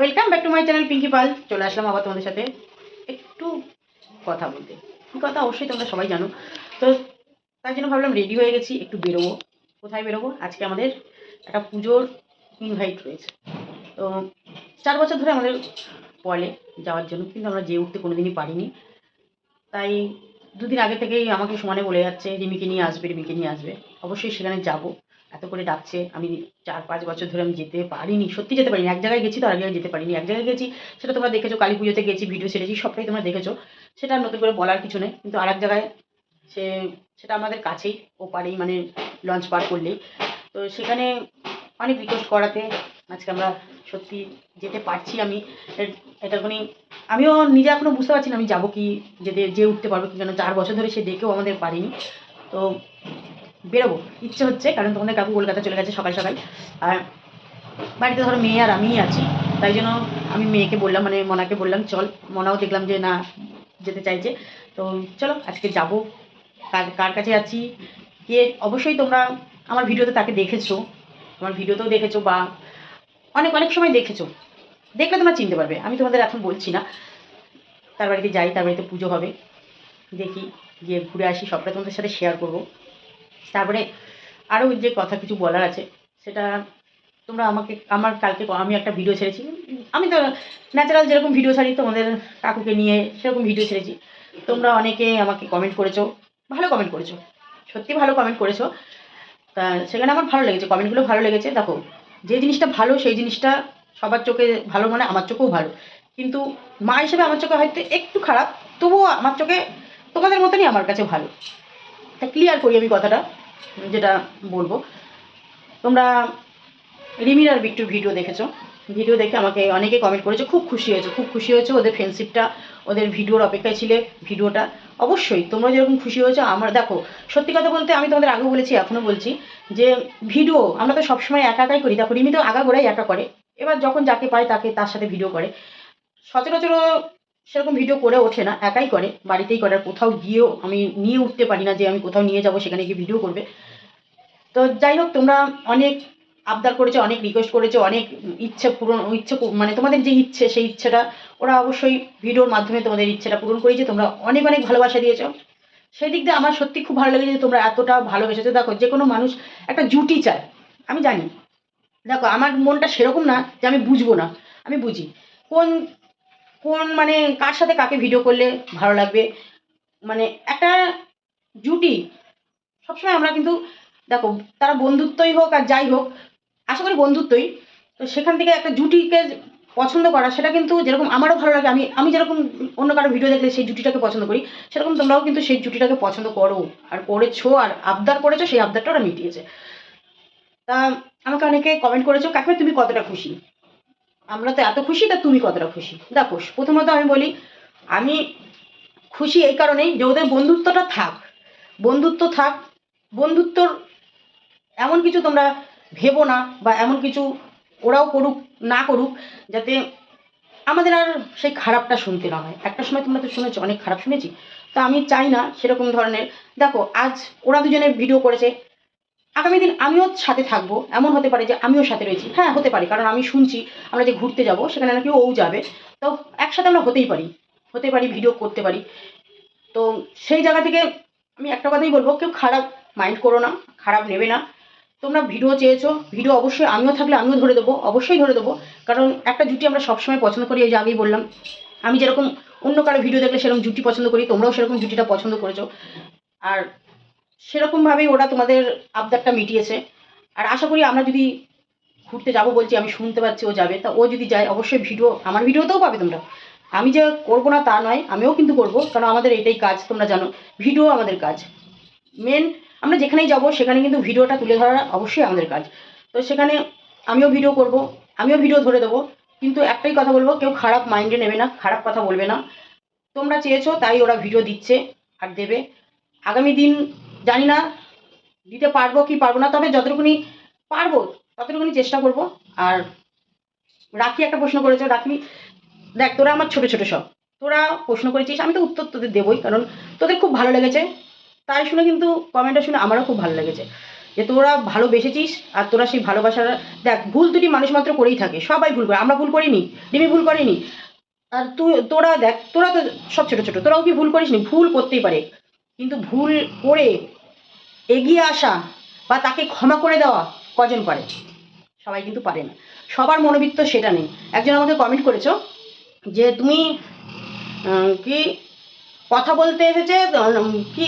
Welcome back to my channel Pinki Pal চলে আসলাম আবার তোমাদের সাথে একটু কথা বলতে। কি কথা? অবশ্যই তোমরা সবাই জানো। তো তার জন্য ভাবলাম রেডি হয়ে গেছি, একটু বেরোবো। কোথায় বেরোবো? আজকে আমাদের একটা পুজোর ইনভাইট রয়েছে। তো চার বছর ধরে আমাদের বলে যাওয়ার জন্য, কিন্তু আমরা যেয়ে উঠতে কোনোদিনই পারিনি। তাই দুদিন আগে থেকেই আমাকে সমানে বলে যাচ্ছে, রিমিকে নিয়ে আসবে, রিমিকে নিয়ে আসবে। অবশ্যই সেখানে যাব। এত করে ডাকছে, আমি চার পাঁচ বছর ধরে আমি যেতে পারিনি, সত্যি যেতে পারিনি, এক জায়গায় গেছি তো আর জায়গায় যেতে পারিনি, এক জায়গায় গেছি, সেটা তোমরা দেখেছ, কালী পুজোতে গেছি, ভিডিও ছেড়েছি, সবটাই তোমরা দেখেছ, সেটা নতুন করে বলার কিছু নেই, কিন্তু আর এক জায়গায় সে, সেটা আমাদের কাছেই ও পারেই মানে লঞ্চ পার করলেই, তো সেখানে অনেক রিকোয়েস্ট করাতে, আজকে আমরা সত্যি যেতে পারছি আমি এটা কোনো আমিও নিজে এখনও বুঝতে পারছি না আমি যাব কি, যেতে যে উঠতে পারব কি কেন চার বছর ধরে সে ডেকেও আমাদের পারিনি, তো বেরোবো। ইচ্ছে হচ্ছে, কারণ তোমাদের কাকু কলকাতা চলে গেছে সকাল সকাল। আর বাড়িতে ধরো মেয়ে আর আমিই আছি। তাই জন্য আমি মেয়েকে বললাম মানে মনাকে বললাম, চল। মনাও দেখলাম যে না, যেতে চাইছে। তো চলো, আজকে যাব। কার কার কাছে আছি গিয়ে অবশ্যই তোমরা আমার ভিডিওতে তাকে দেখেছ। আমার ভিডিওতেও দেখেছ বা অনেক অনেক সময় দেখেছ। দেখলে তোমরা চিনতে পারবে। আমি তোমাদের এখন বলছি না। তার বাড়িতে যাই, তার বাড়িতে পুজো হবে। দেখি, গিয়ে ঘুরে আসি। সবটা তোমাদের সাথে শেয়ার করব। তারপরে আরও যে কথা কিছু বলার আছে, সেটা তোমরা আমাকে, আমার কালকে আমি একটা ভিডিও ছেড়েছি। আমি তো ন্যাচারাল যেরকম ভিডিও ছাড়ি, তোমাদের কাকুকে নিয়ে সেরকম ভিডিও ছেড়েছি। তোমরা অনেকে আমাকে কমেন্ট করেছ, ভালো কমেন্ট করেছ। সত্যি ভালো কমেন্ট করেছ। তা সেখানে আমার ভালো লেগেছে কমেন্টগুলো ভালো লেগেছে। দেখো, যে জিনিসটা ভালো, সেই জিনিসটা সবার চোখে ভালো মানে আমার চোখেও ভালো। কিন্তু মা হিসেবে আমার চোখে হয়তো একটু খারাপ, তবুও আমার চোখে তোমাদের মতনই আমার কাছে ভালো। তা ক্লিয়ার করি আমি কথাটা। যেটা বলব। তোমরা রিমির আর বিট্টুর ভিডিও দেখেছ। ভিডিও দেখে আমাকে অনেকে কমেন্ট করেছে, খুব খুশি হয়েছে, খুব খুশি হয়েছে ওদের ফ্রেন্ডশিপটা ওদের ভিডিওর অপেক্ষায় ছিলে ভিডিওটা। অবশ্যই, তোমরা যেরকম খুশি হয়েছো, আমরা, দেখো, সত্যি কথা বলতে আমি তোমাদের আগেও বলেছি এখনও বলছি, যে ভিডিও আমরা তো সবসময় একা একাই করি। দেখো, রিমি তো আগাগোড়াই একা করে। এবার যখন যাকে পায় তাকে তার সাথে ভিডিও করে। সচরাচর সেরকম ভিডিও করে ওঠে না, একাই করে, বাড়িতেই করে। কোথাও গিয়েও আমি নিয়ে উঠতে পারি না যে আমি কোথাও নিয়ে যাব, সেখানে গিয়ে ভিডিও করবে। তো যাই হোক, তোমরা অনেক আবদার করেছ, অনেক রিকোয়েস্ট করেছ, অনেক ইচ্ছে পূরণ, ইচ্ছে মানে তোমাদের যে ইচ্ছে, সেই ইচ্ছেটা, ওরা অবশ্যই ভিডিওর মাধ্যমে তোমাদের ইচ্ছেটা পূরণ করেছে। তোমরা অনেক অনেক ভালোবাসা দিয়েছ। সেই দিক দিয়ে আমার সত্যি খুব ভালো লেগেছে যে তোমরা এতটা ভালোবেসেছো। দেখো যে কোনো মানুষ একটা জুটি চায়, আমি জানি। দেখো, আমার মনটা সেরকম না যে আমি বুঝব না, আমি বুঝি। কোন কোন মানে কার সাথে কাকে ভিডিও করলে ভালো লাগবে? মানে একটা জুটি, সবসময় আমরা কিন্তু, দেখো, তারা বন্ধুত্বই হোক আর যাই হোক, আশা করি বন্ধুত্বই, তো সেখান থেকে একটা জুটিকে পছন্দ করা, সেটা কিন্তু যেরকম আমারও ভালো লাগে, আমি আমি যেরকম অন্য কারও ভিডিও দেখলে সেই জুটিটাকে পছন্দ করি, সেরকম তোমরাও কিন্তু সেই জুটিটাকে পছন্দ করো, আর করেছ, আর আবদার করেছ, সেই আবদারটা ওরা মিটিয়েছে। তা আমাকে অনেকে কমেন্ট করেছ, কাকিমা, তুমি কতটা খুশি? আমরা তো এত খুশি, তা তুমি কতটা খুশি? দেখো প্রথমত আমি বলি, আমি খুশি এই কারণেই যে ওদের বন্ধুত্বটা থাক। বন্ধুত্ব থাক, বন্ধুত্বর এমন কিছু তোমরা ভেবো না বা এমন কিছু ওরাও করুক, না করুক, যাতে আমাদের আর সেই খারাপটা শুনতে না হয়। একটা সময় তোমরা তো শুনেছো, অনেক খারাপ শুনেছি। তা আমি চাই না সেরকম ধরনের। দেখো, আজ ওরা দুজনে ভিডিও করেছে আগামী দিন আমিও সাথে থাকব। এমন হতে পারে যে আমিও সাথে রয়েছি। হ্যাঁ হতে পারে। কারণ আমি শুনছি আমরা যে ঘুরতে যাব, সেখানে নাকি ও যাবে। তো একসাথে আমরা হতেই পারি। হতে পারি ভিডিও করতে পারি। তো সেই জায়গা থেকে আমি একটা কথাই বলব, কেউ খারাপ মাইন্ড করো না, খারাপ নেবে না। তোমরা ভিডিও চেয়েছো ভিডিও অবশ্যই আমিও থাকলে আমিও ধরে দেবো, অবশ্যই ধরে দেবো। কারণ একটা জুটি আমরা সবসময় পছন্দ করি, এই যে আগেই বললাম। আমি যেরকম অন্য কারও ভিডিও দেখলে সেরকম জুটি পছন্দ করি, তোমরাও সেরকম জুটিটা পছন্দ করেছ। আর সেরকমভাবেই ওরা তোমাদের আবদারটা মিটিয়েছে। আর আশা করি আমরা যদি ঘুরতে যাব বলছি, আমি শুনতে পাচ্ছি ও যাবে, তা ও যদি যায়, অবশ্যই ভিডিও, আমার ভিডিওতেও পাবে তোমরা। আমি যে করব না তা নয়, আমিও কিন্তু করব, কারণ আমাদের এটাই কাজ, তোমরা জানো, ভিডিও আমাদের কাজ। মেন আমরা যেখানেই যাব, সেখানে কিন্তু ভিডিওটা তুলে ধরা অবশ্যই আমাদের কাজ। তো সেখানে আমিও ভিডিও করব, আমিও ভিডিও ধরে দেবো, কিন্তু একটাই কথা বলব, কেউ খারাপ মাইন্ডে নেবে না, খারাপ কথা বলবে না। তোমরা চেয়েছো, তাই ওরা ভিডিও দিচ্ছে আর দেবে। আগামী দিন জানি না দিতে পারব কি পারব না, তবে যতটুকুনি পারব, ততটুকুনি চেষ্টা করব। আর রাখি একটা প্রশ্ন করেছ, রাখি, দেখ, তোরা আমার ছোট ছোট সব তোরা প্রশ্ন করেছিস, আমি তো উত্তর তোদের দেবই, কারণ তোদের খুব ভালো লেগেছে। তাই শুনে কিন্তু কমেন্টটা শুনে আমারও খুব ভালো লেগেছে। যে তোরা ভালোবেসেছিস, আর তোরা সেই ভালোবাসার, দেখ, ভুল দুটি মানুষ মাত্র করেই থাকে, সবাই ভুল করে, আমরা ভুল করিনি, রিমি ভুল করিনি। আর তুই, তোরা দেখ, তোরা তো সব ছোটো ছোটো, তোরাও কি ভুল করিস নি ভুল করতেই পারে। কিন্তু ভুল করে এগিয়ে আসা বা তাকে ক্ষমা করে দেওয়া কজন পারে সবাই কিন্তু পারে না। সবার মনোবৃত্ত সেটা নেই। একজন আমাকে কমেন্ট করেছ যে তুমি কি কথা বলতে এসেছে? কি,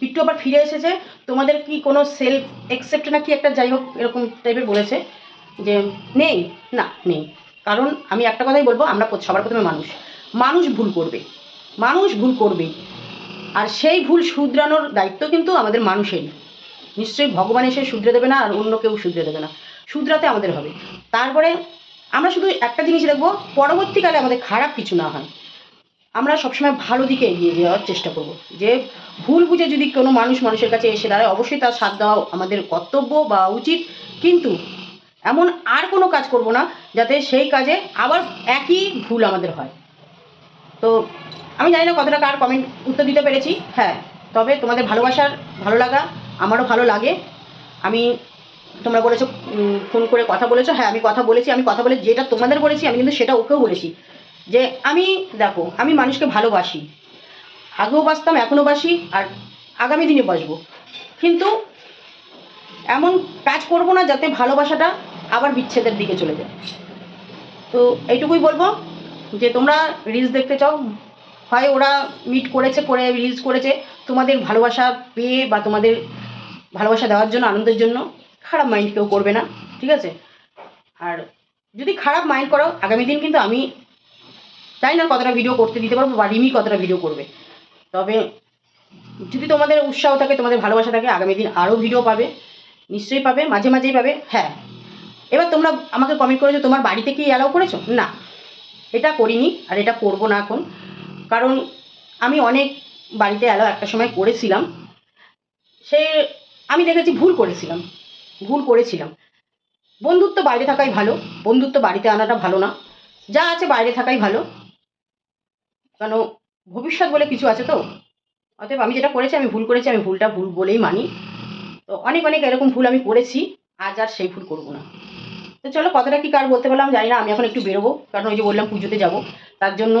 পিট্টু আবার ফিরে এসেছে? তোমাদের কি কোনো সেলফ একসেপ্ট না কি একটা যাই হোক এরকম টাইপের বলেছে? যে নেই? না, নেই। কারণ আমি একটা কথাই বলব, আমরা সবার প্রথমে মানুষ। মানুষ ভুল করবে। মানুষ ভুল করবেই আর সেই ভুল শুধরানোর দায়িত্ব কিন্তু আমাদের মানুষেরই। নিশ্চয়ই ভগবান এসে শুধরে দেবে না, আর অন্য কেউ শুধরে দেবে না। শুধরাতে আমাদের হবে। তারপরে আমরা শুধু একটা জিনিস দেখব, পরবর্তীকালে আমাদের খারাপ কিছু না হয়। আমরা সবসময় ভালো দিকে এগিয়ে যাওয়ার চেষ্টা করব। যে ভুল বুঝে যদি কোনো মানুষ মানুষের কাছে এসে দাঁড়ায়, অবশ্যই তার সাথ দেওয়া আমাদের কর্তব্য বা উচিত। কিন্তু এমন আর কোনো কাজ করব না, যাতে সেই কাজে আবার একই ভুল আমাদের হয়। তো আমি জানি না কতটা কার কমেন্ট উত্তর দিতে পেরেছি। হ্যাঁ তবে তোমাদের ভালোবাসার ভালো লাগা, আমারও ভালো লাগে। আমি, তোমরা বলেছ ফোন করে কথা বলেছ। হ্যাঁ আমি কথা বলেছি, আমি কথা বলে যেটা তোমাদের বলেছি, আমি কিন্তু সেটা ওকেও বলেছি। যে আমি, দেখো, আমি মানুষকে ভালোবাসি। আগেও বাসতাম এখনও বাসি আর আগামী দিনে বাসবো কিন্তু এমন কাজ করব না যাতে ভালোবাসাটা আবার বিচ্ছেদের দিকে চলে যায়। তো এইটুকুই বলব যে তোমরা রিলস দেখতে চাও হয় ওরা মিট করেছে, করে রিলস করেছে। তোমাদের ভালোবাসা পেয়ে বা তোমাদের ভালোবাসা দেওয়ার জন্য, আনন্দের জন্য খারাপ মাইন্ড কেউ করবে না, ঠিক আছে? আর যদি খারাপ মাইন্ড করো, আগামী দিন কিন্তু আমি জানি না কতটা ভিডিও করতে দিতে পারব বা রিমি কতটা ভিডিও করবে। তবে যদি তোমাদের উৎসাহ থাকে, তোমাদের ভালোবাসা থাকে, আগামী দিন আরও ভিডিও পাবে, নিশ্চয়ই পাবে, মাঝে মাঝেই পাবে হ্যাঁ। এবার তোমরা আমাকে কমেন্ট করেছ, তোমার বাড়িতে কি অ্যালাউ করেছ? না। এটা করিনি, আর এটা করব না এখন। কারণ আমি অনেক বাড়িতে অ্যালাউ একটা সময় করেছিলাম। সে, আমি দেখেছি ভুল করেছিলাম ভুল করেছিলাম। বন্ধুত্ব বাইরে থাকাই ভালো, বন্ধুত্ব বাড়িতে আনাটা ভালো না। যা আছে বাইরে থাকাই ভালো। কেন, ভবিষ্যৎ বলে কিছু আছে তো? অতএব আমি যেটা করেছি, আমি ভুল করেছি, আমি ভুলটা ভুল বলেই মানি। তো অনেক অনেক এরকম ভুল আমি করেছি, আজ আর সেই ভুল করব না। তো চলো, কথাটা কি কার বলতে পারলাম জানি না, আমি এখন একটু বেরোবো। কারণ ওই যে বললাম পুজোতে যাব। তার জন্য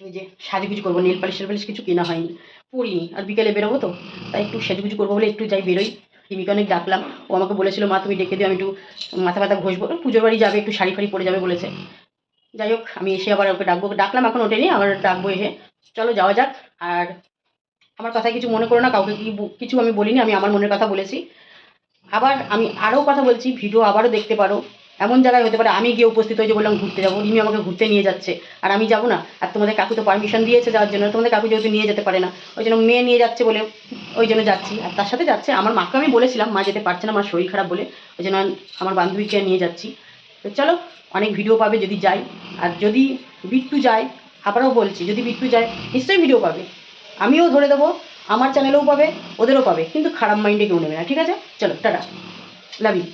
ওই যে সাজুগুজু করব, নীল পালিশ পালিশ কিছু কেনা হয়নি, পড়িনি। আর বিকেলে বেরোবো তো, তাই একটু সাজুগুজু করব বলে একটু যাই বেরোই। রিমিকে অনেক ডাকলাম, ও আমাকে বলেছিল, মা, তুমি ডেকে দিও, আমি একটু মাথা ব্যথা ঘষবো। পুজোর বাড়ি যাবে, একটু শাড়ি ফাড়ি পরে যাবে, বলেছে। যাই হোক, আমি এসে আবার ওকে ডাকবো। ডাকলাম এখন ওঠেনি, আবার ডাকবো এসে। চলো, যাওয়া যাক। আর আমার কথা কিছু মনে করো না, কাউকে কি কিছু আমি বলিনি, আমি আমার মনের কথা বলেছি। আবার আমি আরও কথা বলছি, ভিডিও আবারও দেখতে পারো। এমন জায়গায় হতে পারে, আমি গিয়ে উপস্থিত হয়ে যে বললাম ঘুরতে যাব রিমি আমাকে ঘুরতে নিয়ে যাচ্ছে, আর আমি যাব না। আর তোমাদের কাকু তো পারমিশন দিয়েছে যাওয়ার জন্য, তোমাদের কাকু যেহেতু নিয়ে যেতে পারে না, ওই জন্য মেয়ে নিয়ে যাচ্ছে বলে, ওই জন্য যাচ্ছি। আর তার সাথে যাচ্ছে, আমার মাকে আমি বলেছিলাম, মা যেতে পারছে না আমার শরীর খারাপ বলে, ওই জন্য আমার বান্ধবীকে নিয়ে যাচ্ছি। তো চলো, অনেক ভিডিও পাবে যদি যাই। আর যদি বিট্টু যায়, আবারও বলছি, যদি বিট্টু যায়, নিশ্চয়ই ভিডিও পাবে। আমিও ধরে দেবো, আমার চ্যানেলেও পাবে, ওদেরও পাবে, কিন্তু খারাপ মাইন্ডে কেউ নেবে না, ঠিক আছে? চলো, টাটা। Love you